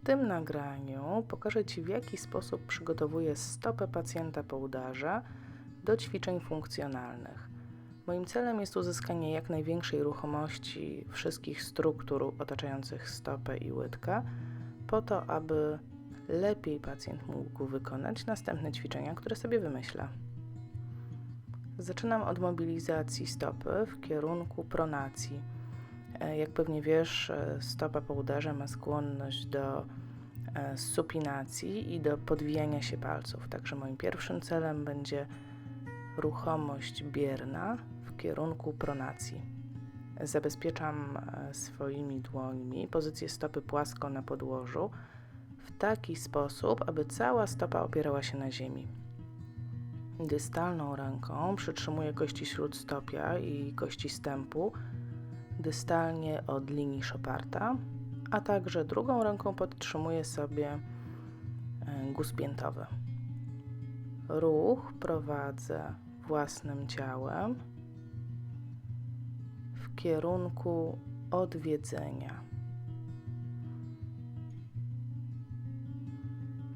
W tym nagraniu pokażę Ci, w jaki sposób przygotowuję stopę pacjenta po udarze do ćwiczeń funkcjonalnych. Moim celem jest uzyskanie jak największej ruchomości wszystkich struktur otaczających stopę i łydkę, po to, aby lepiej pacjent mógł wykonać następne ćwiczenia, które sobie wymyślę. Zaczynam od mobilizacji stopy w kierunku pronacji. E, Jak pewnie wiesz, e, stopa po udarze ma skłonność do e, supinacji i do podwijania się palców. Także moim pierwszym celem będzie ruchomość bierna w kierunku pronacji. Zabezpieczam swoimi dłońmi pozycję stopy płasko na podłożu w taki sposób, aby cała stopa opierała się na ziemi. Dystalną ręką przytrzymuję kości śródstopia i kości stępu dystalnie od linii szoparta, a także drugą ręką podtrzymuję sobie e, guz piętowy. Ruch prowadzę własnym ciałem w kierunku odwiedzenia.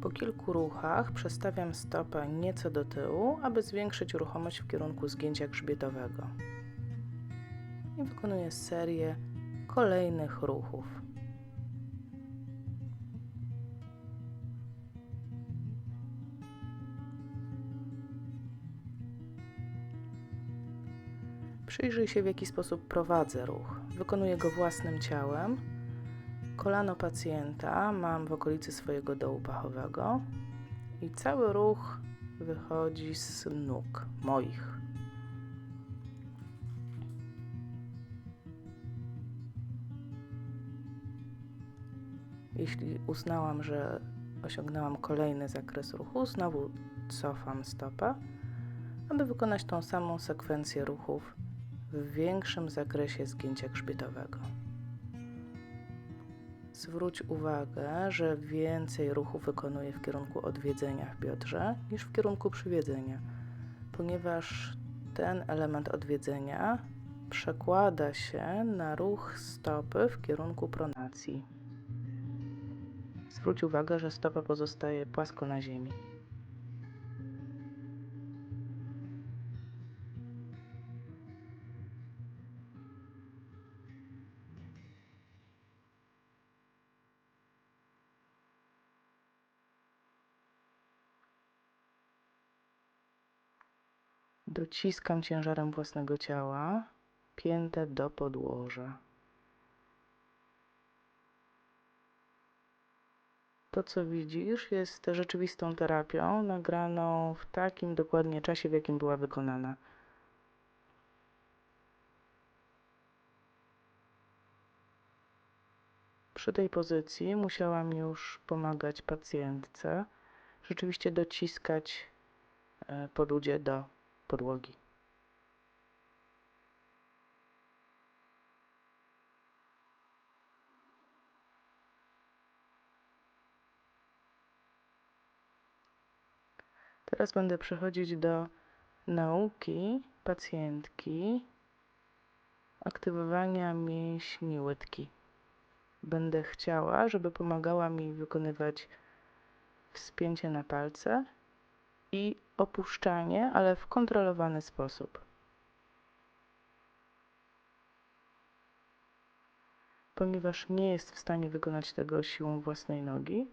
Po kilku ruchach przestawiam stopę nieco do tyłu, aby zwiększyć ruchomość w kierunku zgięcia grzbietowego. I wykonuję serię kolejnych ruchów. Przyjrzyj się, w jaki sposób prowadzę ruch. Wykonuję go własnym ciałem. Kolano pacjenta mam w okolicy swojego dołu pachowego i cały ruch wychodzi z nóg moich. Jeśli uznałam, że osiągnęłam kolejny zakres ruchu, znowu cofam stopę, aby wykonać tą samą sekwencję ruchów w większym zakresie zgięcia grzbietowego. Zwróć uwagę, że więcej ruchu wykonuję w kierunku odwiedzenia w biodrze niż w kierunku przywiedzenia, ponieważ ten element odwiedzenia przekłada się na ruch stopy w kierunku pronacji. Zwróć uwagę, że stopa pozostaje płasko na ziemi. Dociskam ciężarem własnego ciała piętę do podłoża. To, co widzisz, jest rzeczywistą terapią, nagraną w takim dokładnie czasie, w jakim była wykonana. Przy tej pozycji musiałam już pomagać pacjentce, rzeczywiście dociskać e, podłudzie do podłogi. Teraz będę przechodzić do nauki pacjentki aktywowania mięśni łydki. Będę chciała, żeby pomagała mi wykonywać wspięcie na palce i opuszczanie, ale w kontrolowany sposób. Ponieważ nie jest w stanie wykonać tego siłą własnej nogi,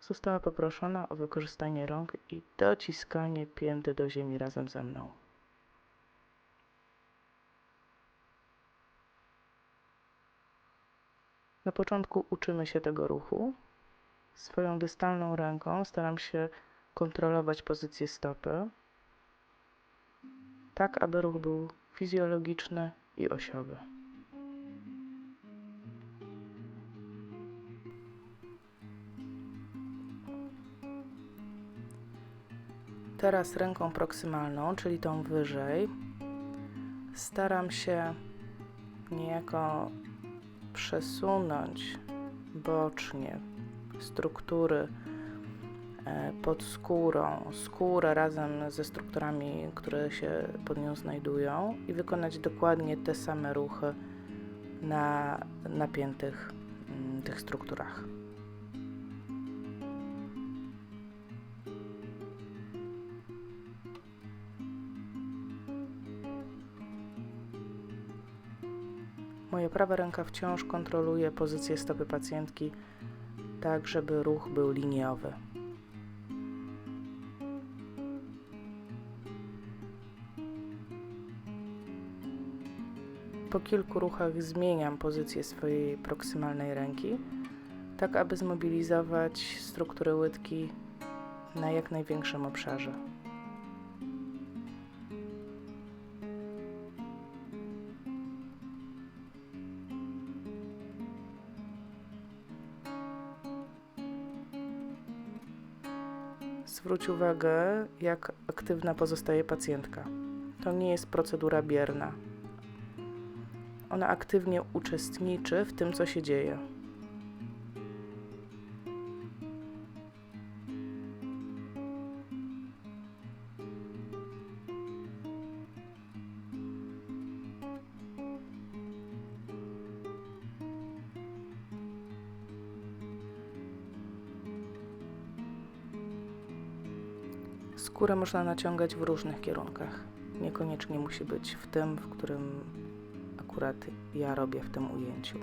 została poproszona o wykorzystanie rąk i dociskanie pięty do ziemi razem ze mną. Na początku uczymy się tego ruchu. Swoją dystalną ręką staram się kontrolować pozycję stopy, tak aby ruch był fizjologiczny i osiowy. Teraz ręką proksymalną, czyli tą wyżej, staram się niejako przesunąć bocznie struktury e, pod skórą, skórę razem ze strukturami, które się pod nią znajdują i wykonać dokładnie te same ruchy na napiętych mm, tych strukturach. Moja prawa ręka wciąż kontroluje pozycję stopy pacjentki, tak żeby ruch był liniowy. Po kilku ruchach zmieniam pozycję swojej proksymalnej ręki, tak aby zmobilizować strukturę łydki na jak największym obszarze. Zwróć uwagę, jak aktywna pozostaje pacjentka. To nie jest procedura bierna. Ona aktywnie uczestniczy w tym, co się dzieje. Skórę można naciągać w różnych kierunkach. Niekoniecznie musi być w tym, w którym akurat ja robię w tym ujęciu.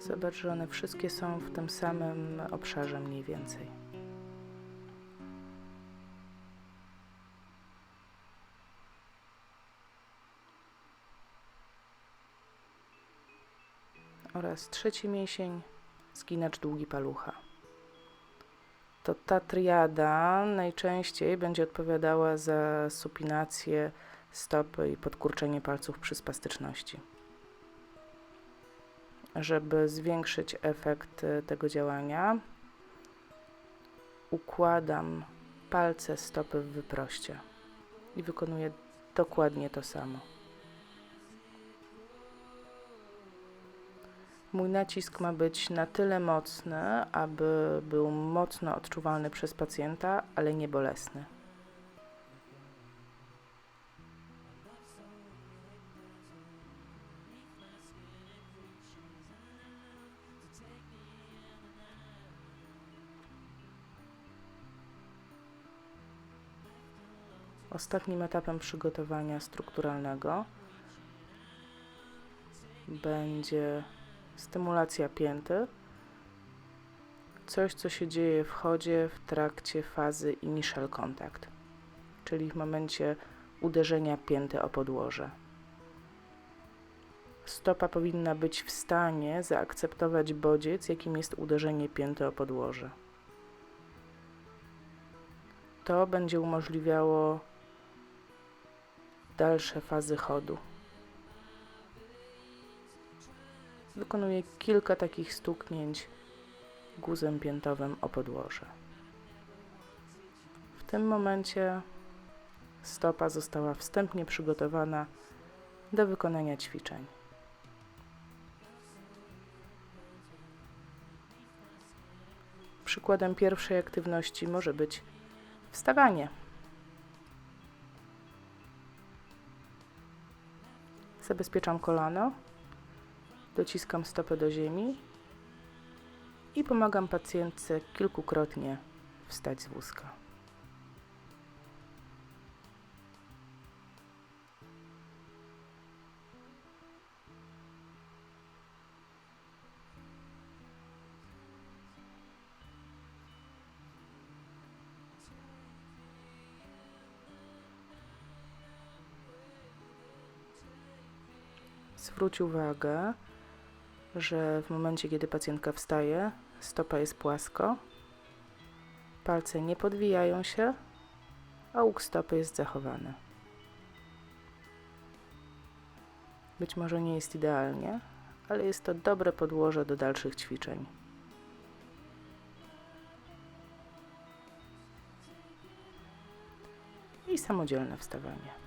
Zobacz, że one wszystkie są w tym samym obszarze mniej więcej. Oraz trzeci mięsień, zginacz długi palucha. To ta triada najczęściej będzie odpowiadała za supinację stopy i podkurczenie palców przy spastyczności żeby zwiększyć efekt e, tego działania, układam palce stopy w wyproście i wykonuję dokładnie to samo. Mój nacisk ma być na tyle mocny, aby był mocno odczuwalny przez pacjenta, ale nie bolesny. Ostatnim etapem przygotowania strukturalnego będzie stymulacja pięty. Coś, co się dzieje w chodzie w trakcie fazy initial contact, czyli w momencie uderzenia pięty o podłoże. Stopa powinna być w stanie zaakceptować bodziec, jakim jest uderzenie pięty o podłoże. To będzie umożliwiało dalsze fazy chodu. Wykonuję kilka takich stuknięć guzem piętowym o podłoże. W tym momencie stopa została wstępnie przygotowana do wykonania ćwiczeń. Przykładem pierwszej aktywności może być wstawanie. Zabezpieczam kolano, dociskam stopę do ziemi i pomagam pacjentce kilkukrotnie wstać z wózka. Zwróć uwagę, że w momencie, kiedy pacjentka wstaje, stopa jest płasko, palce nie podwijają się, a łuk stopy jest zachowany. Być może nie jest idealnie, ale jest to dobre podłoże do dalszych ćwiczeń. I samodzielne wstawanie.